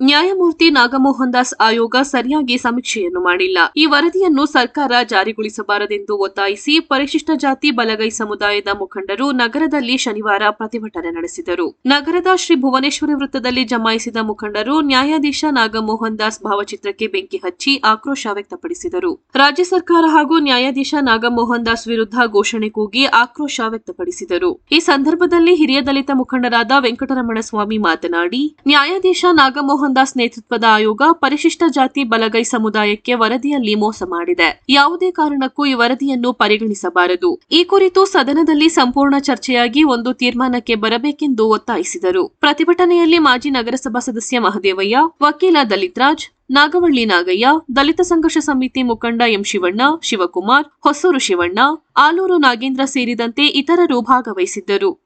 ನ್ಯಾಯಮೂರ್ತಿ ನಾಗಮೋಹನ್ ದಾಸ್ ಆಯೋಗ ಸರಿಯಾಗಿ ಸಮೀಕ್ಷೆಯನ್ನು ಮಾಡಿಲ್ಲ. ಈ ವರದಿಯನ್ನು ಸರ್ಕಾರ ಜಾರಿಗೊಳಿಸಬಾರದೆಂದು ಒತ್ತಾಯಿಸಿ ಪರಿಶಿಷ್ಟ ಜಾತಿ ಬಲಗೈ ಸಮುದಾಯದ ಮುಖಂಡರು ನಗರದಲ್ಲಿ ಶನಿವಾರ ಪ್ರತಿಭಟನೆ ನಡೆಸಿದರು. ನಗರದ ಶ್ರೀ ಭುವನೇಶ್ವರಿ ವೃತ್ತದಲ್ಲಿ ಜಮಾಯಿಸಿದ ಮುಖಂಡರು ನ್ಯಾಯಾಧೀಶ ನಾಗಮೋಹನ್ ದಾಸ್ ಭಾವಚಿತ್ರಕ್ಕೆ ಬೆಂಕಿ ಹಚ್ಚಿ ಆಕ್ರೋಶ ವ್ಯಕ್ತಪಡಿಸಿದರು. ರಾಜ್ಯ ಸರ್ಕಾರ ಹಾಗೂ ನ್ಯಾಯಾಧೀಶ ನಾಗಮೋಹನ್ ದಾಸ್ ವಿರುದ್ಧ ಘೋಷಣೆ ಕೂಗಿ ಆಕ್ರೋಶ ವ್ಯಕ್ತಪಡಿಸಿದರು. ಈ ಸಂದರ್ಭದಲ್ಲಿ ಹಿರಿಯ ದಲಿತ ಮುಖಂಡರಾದ ವೆಂಕಟರಮಣ ಸ್ವಾಮಿ ಮಾತನಾಡಿ, ನ್ಯಾಯಾಧೀಶ ನಾಗಮೋಹನ್ ದಾಸ್ ನೇತೃತ್ವದ ಆಯೋಗ ಪರಿಶಿಷ್ಟ ಜಾತಿ ಬಲಗೈ ಸಮುದಾಯಕ್ಕೆ ವರದಿಯಲ್ಲಿ ಮೋಸ ಮಾಡಿದೆ. ಯಾವುದೇ ಕಾರಣಕ್ಕೂ ಈ ವರದಿಯನ್ನು ಪರಿಗಣಿಸಬಾರದು. ಈ ಕುರಿತು ಸದನದಲ್ಲಿ ಸಂಪೂರ್ಣ ಚರ್ಚೆಯಾಗಿ ಒಂದು ತೀರ್ಮಾನಕ್ಕೆ ಬರಬೇಕೆಂದು ಒತ್ತಾಯಿಸಿದರು. ಪ್ರತಿಭಟನೆಯಲ್ಲಿ ಮಾಜಿ ನಗರಸಭಾ ಸದಸ್ಯ ಮಹದೇವಯ್ಯ, ವಕೀಲ ದಲಿತ್ರಾಜ್, ನಾಗವಳ್ಳಿ ನಾಗಯ್ಯ, ದಲಿತ ಸಂಘರ್ಷ ಸಮಿತಿ ಮುಖಂಡ ಎಂ ಶಿವಣ್ಣ, ಶಿವಕುಮಾರ್, ಹೊಸೂರು ಶಿವಣ್ಣ, ಆಲೂರು ನಾಗೇಂದ್ರ ಸೇರಿದಂತೆ ಇತರರು ಭಾಗವಹಿಸಿದ್ದರು.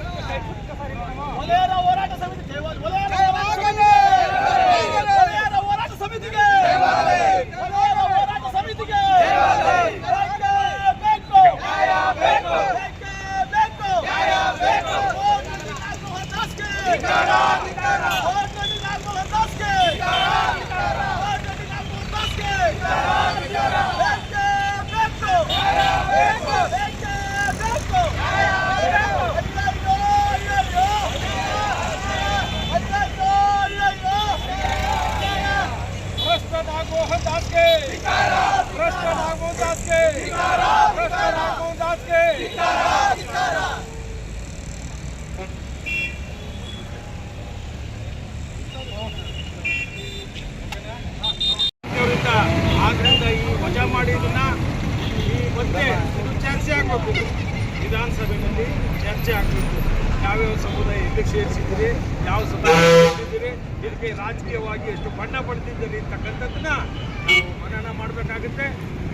ಅವರಿಂದ ಆದ್ರಿಂದ ಈ ವಜಾ ಮಾಡಿದ್ದನ್ನ ಈ ಮತ್ತೆ ಚರ್ಚೆ ಆಗಬೇಕು. ವಿಧಾನಸಭೆಯಲ್ಲಿ ಚರ್ಚೆ ಆಗಬೇಕು. ಯಾವ್ಯಾವ ಸಮುದಾಯ ಎಲ್ಲಿ ಸೇರಿಸಿದ್ದೀರಿ ಯಾವ ಸಮುದಾಯ ಇದಕ್ಕೆ ರಾಜಕೀಯವಾಗಿ ಎಷ್ಟು ಬಣ್ಣ ಪಡೆದಿದ್ದೀರಿ ಅಂತಕ್ಕಂಥದ್ದನ್ನ ನಾವು ಮನನ ಮಾಡಬೇಕಾಗುತ್ತೆ.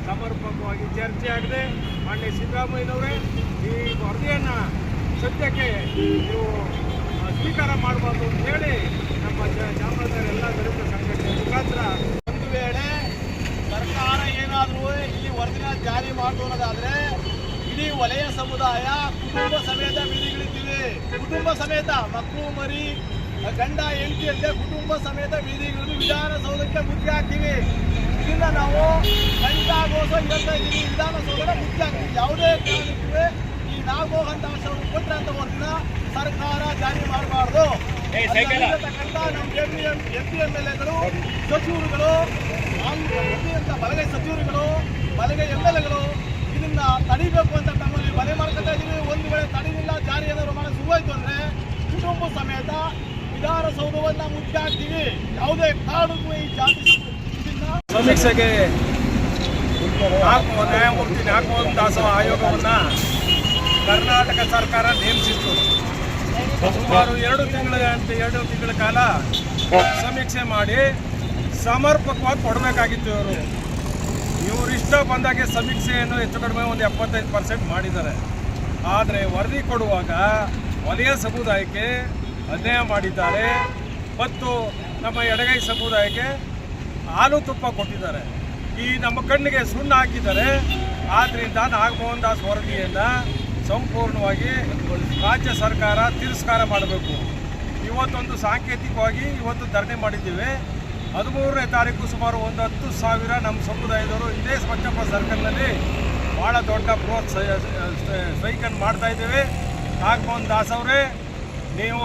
ಸಮರ್ಪಕವಾಗಿ ಚರ್ಚೆ ಆಗದೆ. ಮಾನ್ಯ ಸಿದ್ದರಾಮಯ್ಯನವರೇ, ಈ ವರದಿಯನ್ನು ಸದ್ಯಕ್ಕೆ ನೀವು ಸ್ವೀಕಾರ ಮಾಡಬಾರ್ದು ಅಂತ ಹೇಳಿ ನಮ್ಮ ಚಾಮರಾಜನಗರ ಎಲ್ಲ ದಲಿತ ಸಂಘಟನೆ ಮುಖಾಂತರ ಒಂದು ವೇಳೆ ಸರ್ಕಾರ ಏನಾದರೂ ಈ ವರದಿನ ಜಾರಿ ಮಾಡೋದಾದ್ರೆ ಇಡೀ ವಲಯ ಸಮುದಾಯ ಕುಟುಂಬ ಸಮೇತ ಬೀದಿಗಿಳಿತೀವಿ ಕುಟುಂಬ ಸಮೇತ ಮಕ್ಕಳು, ಮರಿ, ಗಂಡ, ಹೆಂಡತಿ ಕುಟುಂಬ ಸಮೇತ ಬೀದಿಗಿಳಿದು ವಿಧಾನಸೌಧಕ್ಕೆ ಮುತ್ತಿಗೆ ಹಾಕ್ತೀವಿ ಇದರಿಂದ ನಾವು ಗಂಟಾಗೋಸ ಹೇಳ್ತಾ ಇದ್ದೀವಿ ಮುಖ್ಯ ಮುತ್ತಿಗೆ ಯಾವುದೇ ಕಾರಣಕ್ಕೂ ಈ ನಾಗಮೋಹನ್ ದಾಸ್ ಅವರು ಅಂತ ಸರ್ಕಾರ ಜಾರಿ ಮಾಡಬಾರ್ದು. ಅಲ್ಲಿರ್ತಕ್ಕಂಥ ನಮ್ಮ M P M M P M L ಎಗಳು ಸಚಿವರುಗಳು ಅಂತ ಬಲಗೈ ಸಚಿವರುಗಳು ಬಲಗೈ ಎಂ ಎಲ್ ಎಗಳು ಇದನ್ನ ತಡಿಬೇಕು ಅಂತ ತಮ್ಮಲ್ಲಿ ಮನೆ ಮಾಡ್ಕೊತಾ ಇದೀವಿ. ಒಂದು ವೇಳೆ ತಡಿಲಿಲ್ಲ ಜಾರಿ ಏನಾದ್ರು ಮಾಡೋ ಶುರುವಾಯ್ತು ಅಂದ್ರೆ ಕುಟುಂಬ ಸಮೇತ ವಿಧಾನಸೌಧವನ್ನ ಮುಖ್ಯ ಹಾಕ್ತೀವಿ ಯಾವುದೇ ಕಾರಣಕ್ಕೂ ಈ ಜಾತಿ ಸಮೀಕ್ಷೆಗೆ ನ್ಯಾಯಮೂರ್ತಿ ನಾಗಮೋಹನ್ ದಾಸ ಆಯೋಗವನ್ನು ಕರ್ನಾಟಕ ಸರ್ಕಾರ ನೇಮಿಸಿತ್ತು. ಸುಮಾರು ಎರಡು ತಿಂಗಳ ಎರಡು ತಿಂಗಳ ಕಾಲ ಸಮೀಕ್ಷೆ ಮಾಡಿ ಸಮರ್ಪಕವಾಗಿ ಕೊಡಬೇಕಾಗಿತ್ತು ಇವರು. ಇವರು ಇಷ್ಟ ಬಂದಾಗೆ ಸಮೀಕ್ಷೆಯನ್ನು ಹೆಚ್ಚು ಕಡಿಮೆ ಒಂದು ಎಪ್ಪತ್ತೈದು ಪರ್ಸೆಂಟ್ ಮಾಡಿದ್ದಾರೆ. ಆದರೆ ವರದಿ ಕೊಡುವಾಗ ವಲಯ ಸಮುದಾಯಕ್ಕೆ ಅನ್ಯಾಯ ಮಾಡಿದ್ದಾರೆ. ಮತ್ತು ನಮ್ಮ ಎಡಗೈ ಸಮುದಾಯಕ್ಕೆ ಹಾಲು ತುಪ್ಪ ಕೊಟ್ಟಿದ್ದಾರೆ. ಈ ನಮ್ಮ ಕಣ್ಣಿಗೆ ಸುಣ್ಣ ಹಾಕಿದ್ದಾರೆ. ಆದ್ದರಿಂದ ನಾಗಮೋಹನ್ ದಾಸ್ ವರದಿಯನ್ನು ಸಂಪೂರ್ಣವಾಗಿ ರಾಜ್ಯ ಸರ್ಕಾರ ತಿರಸ್ಕಾರ ಮಾಡಬೇಕು. ಇವತ್ತೊಂದು ಸಾಂಕೇತಿಕವಾಗಿ ಇವತ್ತು ಧರಣಿ ಮಾಡಿದ್ದೀವಿ. ಹದಿಮೂರನೇ ತಾರೀಕು ಸುಮಾರು ಒಂದು ಹತ್ತು ಸಾವಿರ ನಮ್ಮ ಸಮುದಾಯದವರು ಇದೇ ಸ್ವಚ್ಛಪ್ಪ ಸರ್ಕಲ್ನಲ್ಲಿ ಭಾಳ ದೊಡ್ಡ ಬೃಹತ್ ಸ್ಟ್ರೈಕನ್ನು ಮಾಡ್ತಾ ಇದ್ದೀವಿ. ನಾಗಮೋಹನ್ ದಾಸ್ ಅವರೇ, ನೀವು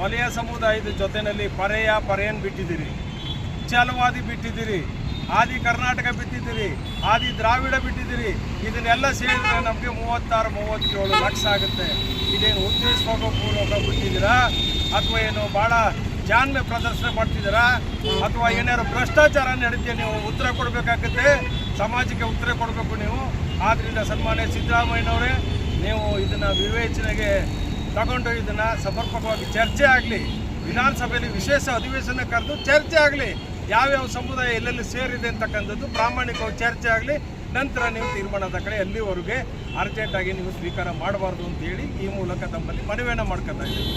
ವಲಯ ಸಮುದಾಯದ ಜೊತೆಯಲ್ಲಿ ಪರೆಯ ಪರೆಯನ್ನು ಬಿಟ್ಟಿದ್ದೀರಿ. ಛಲವಾದಿ ಬಿಟ್ಟಿದ್ದೀರಿ. ಆದಿ ಕರ್ನಾಟಕ ಬಿಟ್ಟಿದ್ದೀರಿ ಆದಿ ದ್ರಾವಿಡ ಬಿಟ್ಟಿದ್ದೀರಿ, ಇದನ್ನೆಲ್ಲ ಸೇರಿದ್ರೆ ನಮಗೆ ಮೂವತ್ತಾರು, ಮೂವತ್ತೇಳು ಲಕ್ಷ ಆಗುತ್ತೆ. ಇದೇನು ಉದ್ದೇಶಪೂರ್ವಕ ಬಿಟ್ಟಿದ್ದೀರಾ? ಅಥವಾ ಏನು ಭಾಳ ಜಾಣ್ಮೆ ಪ್ರದರ್ಶನ ಮಾಡ್ತಿದ್ದೀರಾ? ಅಥವಾ ಏನಾದ್ರು ಭ್ರಷ್ಟಾಚಾರ ನಡೀತೀಯ ನೀವು ಉತ್ತರ ಕೊಡಬೇಕಾಗುತ್ತೆ? ಸಮಾಜಕ್ಕೆ ಉತ್ತರ ಕೊಡಬೇಕು ನೀವು. ಆದ್ದರಿಂದ ಸನ್ಮಾನ್ಯ ಸಿದ್ದರಾಮಯ್ಯನವರೇ, ನೀವು ಇದನ್ನು ವಿವೇಚನೆಗೆ ತಗೊಂಡು ಇದನ್ನು ಸಮರ್ಪಕವಾಗಿ ಚರ್ಚೆ ಆಗಲಿ. ವಿಧಾನಸಭೆಯಲ್ಲಿ ವಿಶೇಷ ಅಧಿವೇಶನ ಕರೆದು ಚರ್ಚೆ ಆಗಲಿ. ಯಾವ್ಯಾವ ಸಮುದಾಯ ಎಲ್ಲೆಲ್ಲಿ ಸೇರಿದೆ ಅಂತಕ್ಕಂಥದ್ದು ಪ್ರಾಮಾಣಿಕವಾಗಿ ಚರ್ಚೆ ಆಗಲಿ, ನಂತರ ನೀವು ತೀರ್ಮಾನದ ಕಡೆ ಅಲ್ಲಿವರೆಗೆ ಅರ್ಜೆಂಟಾಗಿ ನೀವು ಸ್ವೀಕಾರ ಮಾಡಬಾರ್ದು ಅಂತೇಳಿ ಈ ಮೂಲಕ ತಮ್ಮಲ್ಲಿ ಮನವಿಯನ್ನು ಮಾಡ್ಕೊತಾ ಇದ್ದೀವಿ.